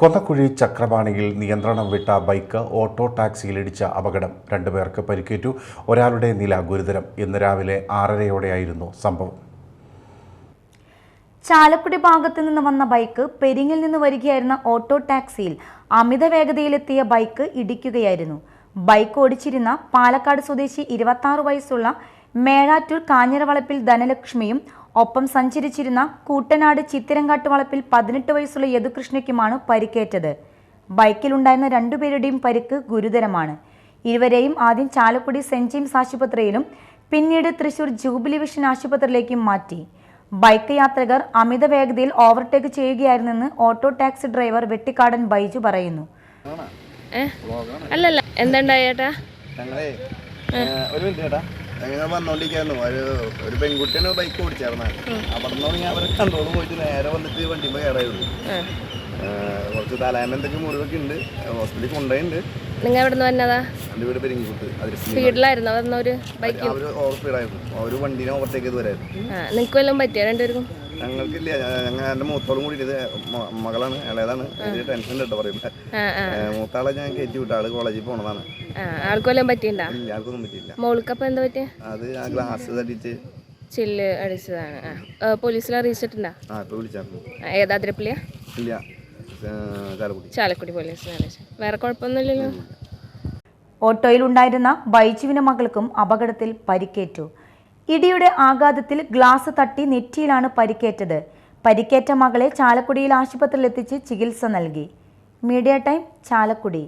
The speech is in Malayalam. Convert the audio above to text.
കൊന്നക്കുഴി ചക്രപാണിയിൽ നിയന്ത്രണം വിട്ട ബൈക്ക് ഓട്ടോ ടാക്സിയിലിടിച്ച അപകടം രണ്ടുപേർക്ക് പരിക്കേറ്റു. ഒരാളുടെ നില ഗുരുതരം. ഇന്ന് രാവിലെ ആറരയോടെയായിരുന്നു സംഭവം. ചാലക്കുടി ഭാഗത്ത് നിന്ന് വന്ന ബൈക്ക് പെരിങ്ങിൽ നിന്ന് വരികയായിരുന്ന ഓട്ടോ ടാക്സിയിൽ അമിത വേഗതയിലെത്തിയ ബൈക്ക് ഇടിക്കുകയായിരുന്നു. ബൈക്ക് ഓടിച്ചിരുന്ന പാലക്കാട് സ്വദേശി ഇരുപത്തി വയസ്സുള്ള മേഴാറ്റൂർ കാഞ്ഞിരവളപ്പിൽ ധനലക്ഷ്മിയും ഒപ്പം സഞ്ചരിച്ചിരുന്ന കൂട്ടനാട് ചിത്തിരങ്കാട്ട് വളപ്പിൽ പതിനെട്ട് വയസ്സുള്ള യദുകൃഷ്ണയ്ക്കുമാണ് പരിക്കേറ്റത്. ബൈക്കിലുണ്ടായിരുന്ന രണ്ടുപേരുടെയും പരിക്ക് ഗുരുതരമാണ്. ഇരുവരെയും ആദ്യം ചാലക്കുടി സെന്റ് ജെയിംസ് ആശുപത്രിയിലും പിന്നീട് തൃശൂർ ജൂബിലി വിഷൻ ആശുപത്രിയിലേക്കും മാറ്റി. ബൈക്ക് യാത്രികർ അമിത വേഗതയിൽ overtake ചെയ്യുകയായിരുന്നെന്ന് auto taxi driver Vettikkadan Baiju പറയുന്നു. ഏ? അല്ലല്ല. ചേട്ടാ ഒരു മിനിറ്റ് ചേട്ടാ ഞങ്ങൾ വന്നോണ്ടിരിക്കുന്നു ഒരു ഒരു പെൺകുട്ടിയാണ് ബൈക്ക് ഓടിച്ചേർന്നത് അവിടെ നിന്ന് അവരെ കൺട്രോൾ പോയിട്ട് നേരെ വന്നിട്ട് വണ്ടിമ്മ കയറായിരുന്നു കുറച്ച് തലേന എന്തൊക്കെ മുറിവൊക്കെ ഉണ്ട്. ഹോസ്പിറ്റലിൽ കൊണ്ടുപോയിട്ടുണ്ട് നിങ്ങൾ എവിടെ നിന്ന് വന്നതാ? എന്റെ വീട് പെരിങ്ങിക്കുത്ത് സ്പീഡിലായിരുന്നു ബൈക്ക് അവർ ഓവർ സ്പീഡായിരുന്നു അവർ വണ്ടീനെ ഓവർടേക്ക് ചെയ്ത് വരായിരുന്നു നിങ്ങൾക്ക് വല്ലതും പറ്റിയോ രണ്ടുപേർക്കും? ഞങ്ങൾക്കില്ല. ഞങ്ങൾ എന്റെ മൂത്തോളും കൂടി ഇത് മകളാണ് ഇളയതാണ്. വലിയ ടെൻഷൻ കേട്ടോ ആ മൂത്താളെ ഞാൻ കയറ്റി വിട്ടു. ആൾ കോളേജിൽ പോണതാണ്. ആ ആൾക്ക് വല്ലതും പറ്റിയിട്ടുണ്ടാ ഇല്ല ആൾക്കൊന്നും പറ്റിയില്ല. മോൾക്കപ്പം എന്താ പറ്റിയ? അത് ആ ഗ്ലാസ് തട്ടിച്ച് ചില്ല് അടിച്ചതാണ്. പോലീസിൽ അറിയിച്ചിട്ടുണ്ടോ ഏതാ അതിരപ്പള്ളിയാ? ചാലക്കുടി. പോലീസ്. പോലീസിനെ അറിയിച്ചു വേറെ കുഴപ്പമൊന്നുമില്ലല്ലോ? ഓട്ടോയിലുണ്ടായിരുന്ന ബൈജുവിന്റെ മകൾക്കും അപകടത്തിൽ പരിക്കേറ്റു. ഇടിയുടെ ആഘാതത്തിൽ ഗ്ലാസ് തട്ടി നെറ്റിയിലാണ് പരിക്കേറ്റത്. പരിക്കേറ്റ മകളെ ചാലക്കുടിയിൽ ആശുപത്രിയിലെത്തിച്ച് ചികിത്സ നൽകി. Media time Chalakudy.